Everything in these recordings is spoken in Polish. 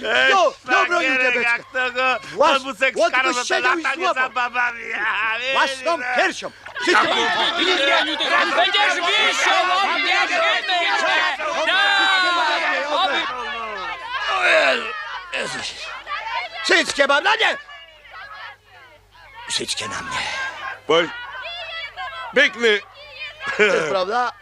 No, no bronił Szwagierek, dziebeczka. jak to go Włas- podwózek on z karą tylko za te siedział i lata nie złapał. za babami. A, wiesz, Własną no. piersią. Wszyscy Będziesz wisiał, on bierzemy Wszystkie mam na nie! Wszystkie na mnie. Bądź piękny. To jest prawda?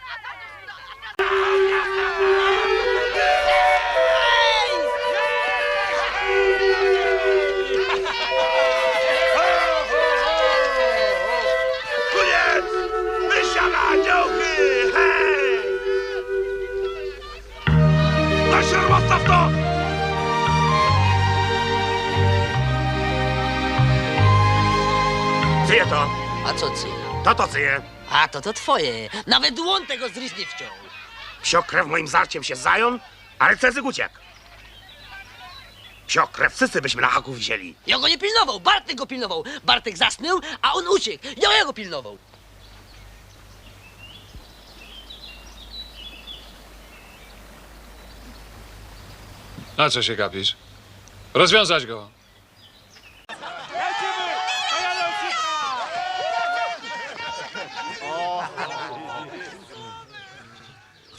Czyje to? A co ty? To to czyje? A to to twoje. Nawet łon tego z nie wciął. Psio krew moim zarciem się zają, ale cezyk uciekł. Psio krew wszyscy byśmy na haku wzięli. Ja go nie pilnował, Bartek go pilnował. Bartek zasnął, a on uciekł. Ja, ja go pilnował. Na co się gapisz? Rozwiązać go.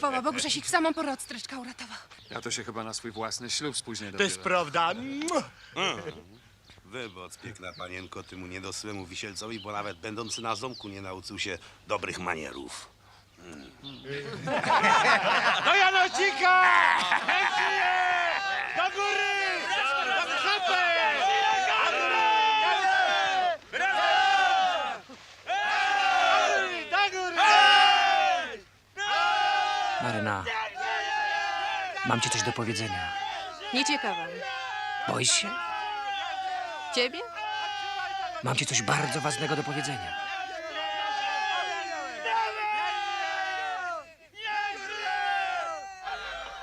Chwała Bogu, że się w samą porę od stryczka uratował. Ja to się chyba na swój własny ślub spóźnię To jest prawda. Wybacz, piękna panienko, temu niedosłemu wisielcowi, bo nawet będący na ząbku nie nauczył się dobrych manierów. Do Janosika! Do góry! Do chapy! Do góry! Maryna, mam ci coś do powiedzenia. Nie ciekawam. Boisz się? Ciebie? Mam ci coś bardzo ważnego do powiedzenia.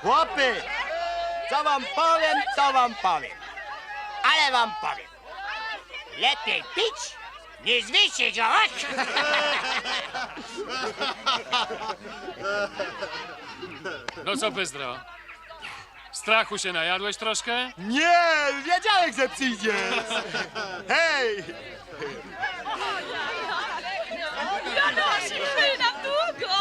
Chłopy! Co wam powiem, co wam powiem. Ale wam powiem. Lepiej pić niż wisieć, chodź! No co, Pyzdro? Strachu się najadłeś troszkę? Nie! Wiedziałem, że przyjdziesz! Hej! Janosik, my nam długo!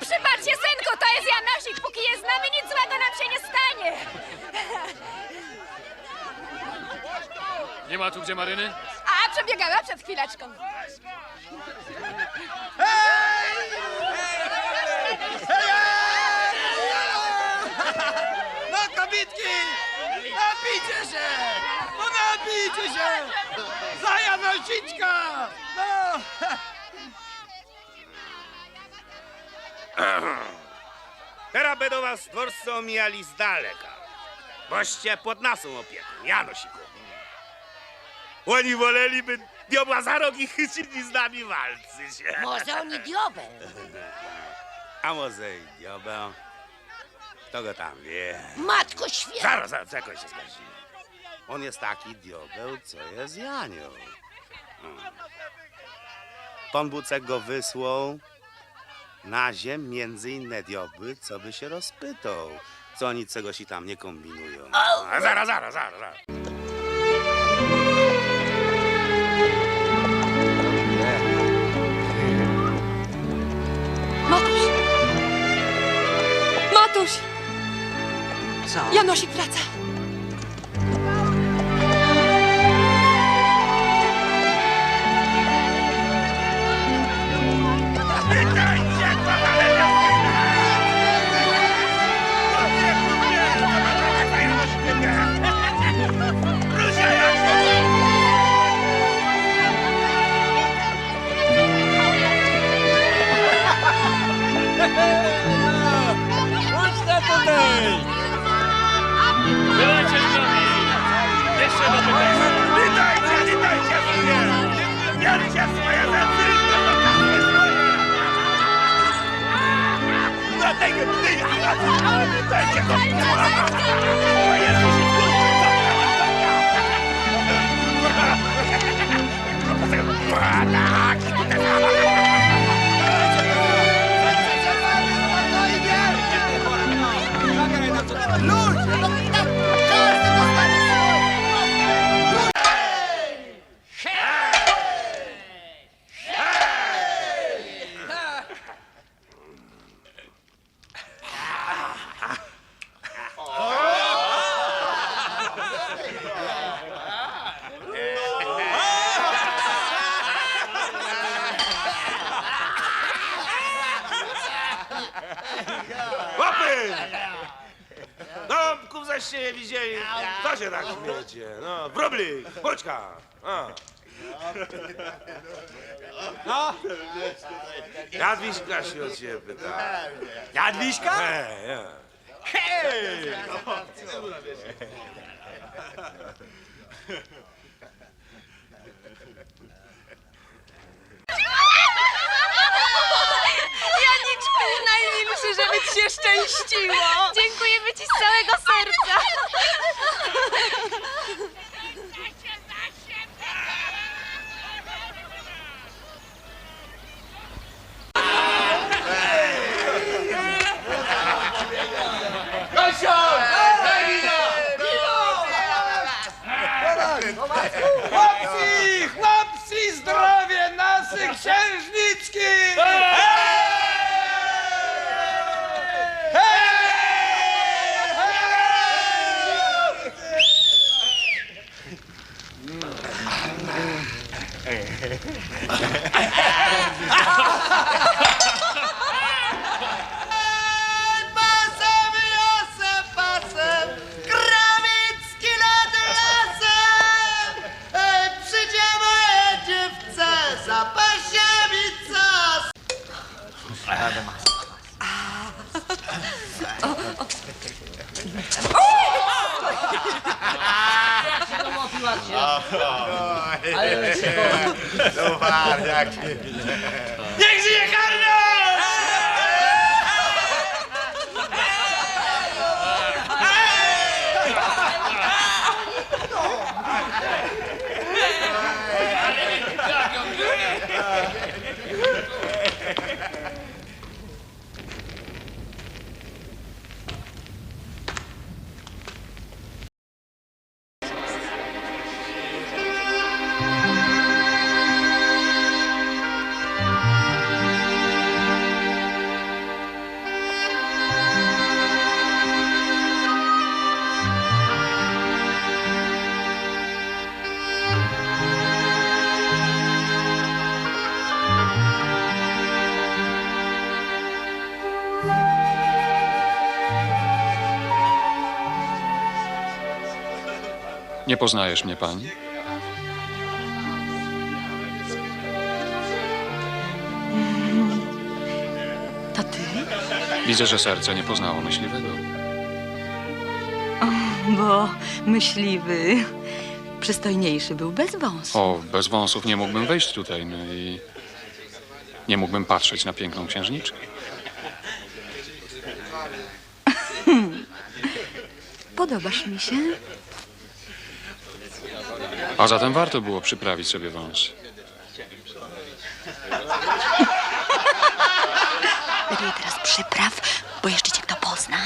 Przypatrzcie, synku, to jest Janosik. Póki jest z nami, nic złego nam się nie stanie. Nie ma tu gdzie Maryny? A, przebiegała przed chwileczką. No kobitki! Napijcie się! No napijcie się! Za Janosiczka! No! Teraz będą was dworscy omijali z daleka. Boście pod naszą opieką, Janosiku. Oni woleliby diobła za rok i chycili z nami walczyć. Może oni diobel. A może i diabeł? Kto go tam wie? Matko święta. Zaraz, zaraz, jakoś się zgadzi. On jest taki diabeł, co jest Janioł. Hmm. Pan Bucek go wysłał na ziem między inne diobły, co by się rozpytał. Co oni czegoś i tam nie kombinują. A zaraz, zaraz, zaraz, zaraz. Matuś! Matuś! Co? Janosik wraca. Co się tak śmiecie? No, wróblik, bućka. A. No, Jadwiśka się o ciebie pyta. Jadwiśka? Hej, ja. Hej! Janiczku, najmilszy, żeby ci się szczęściło. Dziękujemy ci z całego serca. Ale się Niech żyje Karol! Nie poznajesz mnie pani? To ty? Widzę, że serce nie poznało myśliwego. Bo myśliwy przystojniejszy był bez wąsu. O, bez wąsów nie mógłbym wejść tutaj, no i nie mógłbym patrzeć na piękną księżniczkę. Podobasz mi się? A zatem warto było przyprawić sobie wąs. Lepiej teraz przypraw, bo jeszcze cię kto pozna.